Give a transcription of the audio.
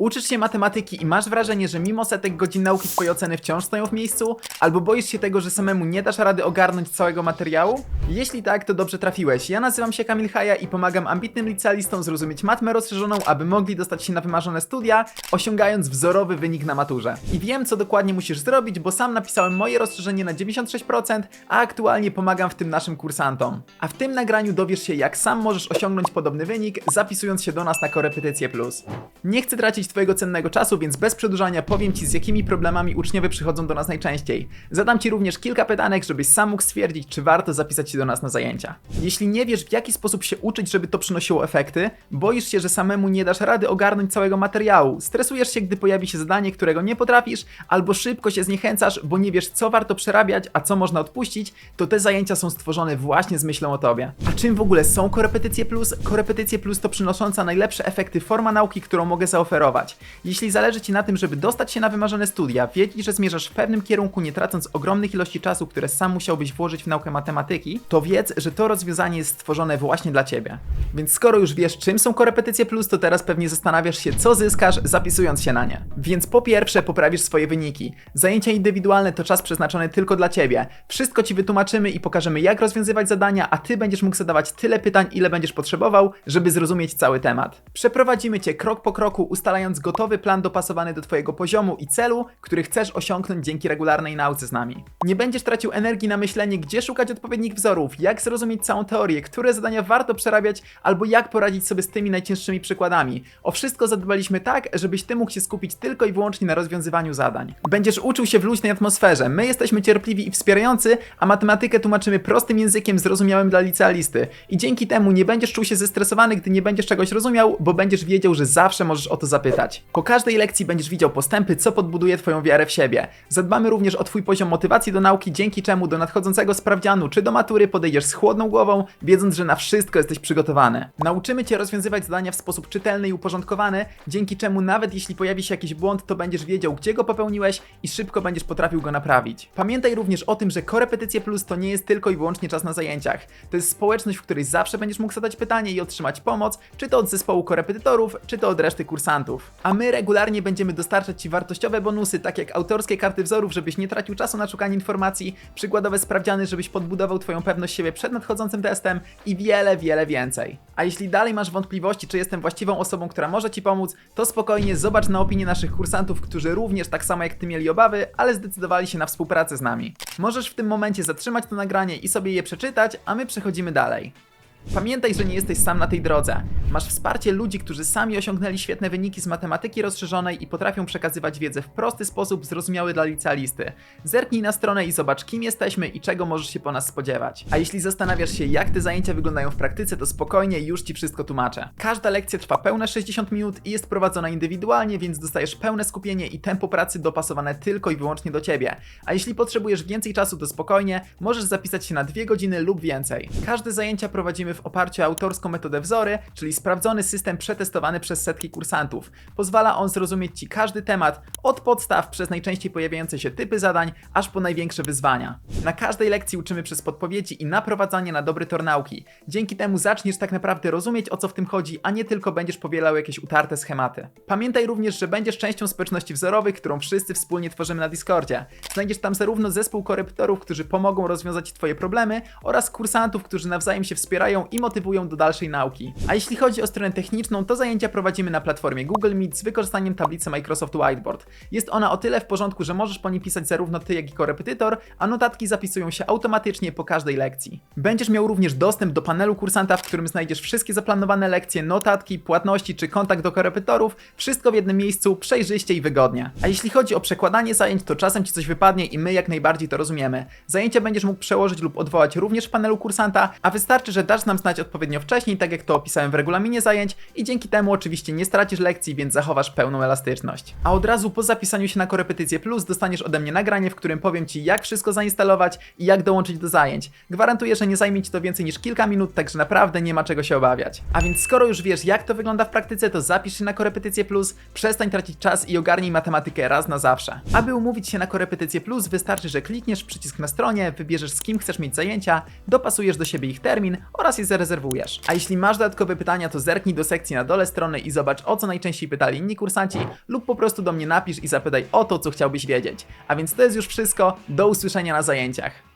Uczysz się matematyki i masz wrażenie, że mimo setek godzin nauki twoje oceny wciąż stoją w miejscu? Albo boisz się tego, że samemu nie dasz rady ogarnąć całego materiału? Jeśli tak, to dobrze trafiłeś. Ja nazywam się Kamil Haja i pomagam ambitnym licealistom zrozumieć matmę rozszerzoną, aby mogli dostać się na wymarzone studia, osiągając wzorowy wynik na maturze. I wiem, co dokładnie musisz zrobić, bo sam napisałem moje rozszerzenie na 96%, a aktualnie pomagam w tym naszym kursantom. A w tym nagraniu dowiesz się, jak sam możesz osiągnąć podobny wynik, zapisując się do nas na Korepetycję Plus. Nie chcę tracić Twojego cennego czasu, więc bez przedłużania powiem Ci, z jakimi problemami uczniowie przychodzą do nas najczęściej. Zadam Ci również kilka pytanek, żebyś sam mógł stwierdzić, czy warto zapisać się do nas na zajęcia. Jeśli nie wiesz, w jaki sposób się uczyć, żeby to przynosiło efekty, boisz się, że samemu nie dasz rady ogarnąć całego materiału, stresujesz się, gdy pojawi się zadanie, którego nie potrafisz, albo szybko się zniechęcasz, bo nie wiesz, co warto przerabiać, a co można odpuścić, to te zajęcia są stworzone właśnie z myślą o Tobie. A czym w ogóle są Korepetycje Plus? Korepetycje Plus to przynosząca najlepsze efekty forma nauki, którą mogę zaoferować. Jeśli zależy Ci na tym, żeby dostać się na wymarzone studia, wiedzieć, że zmierzasz w pewnym kierunku, nie tracąc ogromnych ilości czasu, które sam musiałbyś włożyć w naukę matematyki, to wiedz, że to rozwiązanie jest stworzone właśnie dla Ciebie. Więc skoro już wiesz, czym są Korepetycje Plus, to teraz pewnie zastanawiasz się, co zyskasz, zapisując się na nie. Więc po pierwsze, poprawisz swoje wyniki. Zajęcia indywidualne to czas przeznaczony tylko dla Ciebie. Wszystko Ci wytłumaczymy i pokażemy, jak rozwiązywać zadania, a Ty będziesz mógł zadawać tyle pytań, ile będziesz potrzebował, żeby zrozumieć cały temat. Przeprowadzimy Cię krok po kroku, ustalając gotowy plan dopasowany do Twojego poziomu i celu, który chcesz osiągnąć dzięki regularnej nauce z nami. Nie będziesz tracił energii na myślenie, gdzie szukać odpowiednich wzorów, jak zrozumieć całą teorię, które zadania warto przerabiać, albo jak poradzić sobie z tymi najcięższymi przykładami. O wszystko zadbaliśmy tak, żebyś Ty mógł się skupić tylko i wyłącznie na rozwiązywaniu zadań. Będziesz uczył się w luźnej atmosferze. My jesteśmy cierpliwi i wspierający, a matematykę tłumaczymy prostym językiem zrozumiałym dla licealisty. I dzięki temu nie będziesz czuł się zestresowany, gdy nie będziesz czegoś rozumiał, bo będziesz wiedział, że zawsze możesz o to zapytać. Po każdej lekcji będziesz widział postępy, co podbuduje Twoją wiarę w siebie. Zadbamy również o Twój poziom motywacji do nauki, dzięki czemu do nadchodzącego sprawdzianu czy do matury podejdziesz z chłodną głową, wiedząc, że na wszystko jesteś przygotowany. Nauczymy Cię rozwiązywać zadania w sposób czytelny i uporządkowany, dzięki czemu nawet jeśli pojawi się jakiś błąd, to będziesz wiedział, gdzie go popełniłeś i szybko będziesz potrafił go naprawić. Pamiętaj również o tym, że Korepetycje Plus to nie jest tylko i wyłącznie czas na zajęciach. To jest społeczność, w której zawsze będziesz mógł zadać pytanie i otrzymać pomoc, czy to od zespołu korepetytorów, czy to od reszty kursantów. A my regularnie będziemy dostarczać Ci wartościowe bonusy, tak jak autorskie karty wzorów, żebyś nie tracił czasu na szukanie informacji, przykładowe sprawdziany, żebyś podbudował Twoją pewność siebie przed nadchodzącym testem i wiele, wiele więcej. A jeśli dalej masz wątpliwości, czy jestem właściwą osobą, która może Ci pomóc, to spokojnie zobacz na opinię naszych kursantów, którzy również tak samo jak Ty mieli obawy, ale zdecydowali się na współpracę z nami. Możesz w tym momencie zatrzymać to nagranie i sobie je przeczytać, a my przechodzimy dalej. Pamiętaj, że nie jesteś sam na tej drodze. Masz wsparcie ludzi, którzy sami osiągnęli świetne wyniki z matematyki rozszerzonej i potrafią przekazywać wiedzę w prosty sposób, zrozumiały dla licealisty. Zerknij na stronę i zobacz, kim jesteśmy i czego możesz się po nas spodziewać. A jeśli zastanawiasz się, jak te zajęcia wyglądają w praktyce, to spokojnie, już Ci wszystko tłumaczę. Każda lekcja trwa pełne 60 minut i jest prowadzona indywidualnie, więc dostajesz pełne skupienie i tempo pracy dopasowane tylko i wyłącznie do Ciebie. A jeśli potrzebujesz więcej czasu, to spokojnie, możesz zapisać się na 2 godziny lub więcej. Każde zajęcia prowadzimy w oparciu o autorską metodę wzory, czyli sprawdzony system przetestowany przez setki kursantów. Pozwala on zrozumieć Ci każdy temat, od podstaw przez najczęściej pojawiające się typy zadań, aż po największe wyzwania. Na każdej lekcji uczymy przez podpowiedzi i naprowadzanie na dobry tor nauki. Dzięki temu zaczniesz tak naprawdę rozumieć o co w tym chodzi, a nie tylko będziesz powielał jakieś utarte schematy. Pamiętaj również, że będziesz częścią społeczności wzorowej, którą wszyscy wspólnie tworzymy na Discordzie. Znajdziesz tam zarówno zespół korepetorów, którzy pomogą rozwiązać Twoje problemy, oraz kursantów, którzy nawzajem się wspierają i motywują do dalszej nauki. A jeśli chodzi o stronę techniczną, to zajęcia prowadzimy na platformie Google Meet z wykorzystaniem tablicy Microsoft Whiteboard. Jest ona o tyle w porządku, że możesz po niej pisać zarówno ty, jak i korepetytor, a notatki zapisują się automatycznie po każdej lekcji. Będziesz miał również dostęp do panelu kursanta, w którym znajdziesz wszystkie zaplanowane lekcje, notatki, płatności czy kontakt do korepetorów, wszystko w jednym miejscu, przejrzyście i wygodnie. A jeśli chodzi o przekładanie zajęć, to czasem ci coś wypadnie i my jak najbardziej to rozumiemy. Zajęcia będziesz mógł przełożyć lub odwołać również w panelu kursanta, a wystarczy, że dasz nam znać odpowiednio wcześniej, tak jak to opisałem w regulaminie zajęć i dzięki temu oczywiście nie stracisz lekcji, więc zachowasz pełną elastyczność. A od razu po zapisaniu się na Korepetycję Plus dostaniesz ode mnie nagranie, w którym powiem Ci jak wszystko zainstalować i jak dołączyć do zajęć. Gwarantuję, że nie zajmie Ci to więcej niż kilka minut, także naprawdę nie ma czego się obawiać. A więc skoro już wiesz jak to wygląda w praktyce, to zapisz się na Korepetycję Plus, przestań tracić czas i ogarnij matematykę raz na zawsze. Aby umówić się na Korepetycję Plus wystarczy, że klikniesz przycisk na stronie, wybierzesz z kim chcesz mieć zajęcia, dopasujesz do siebie ich termin oraz je zarezerwujesz. A jeśli masz dodatkowe pytania, to zerknij do sekcji na dole strony i zobacz o co najczęściej pytali inni kursanci lub po prostu do mnie napisz i zapytaj o to, co chciałbyś wiedzieć. A więc to jest już wszystko, do usłyszenia na zajęciach.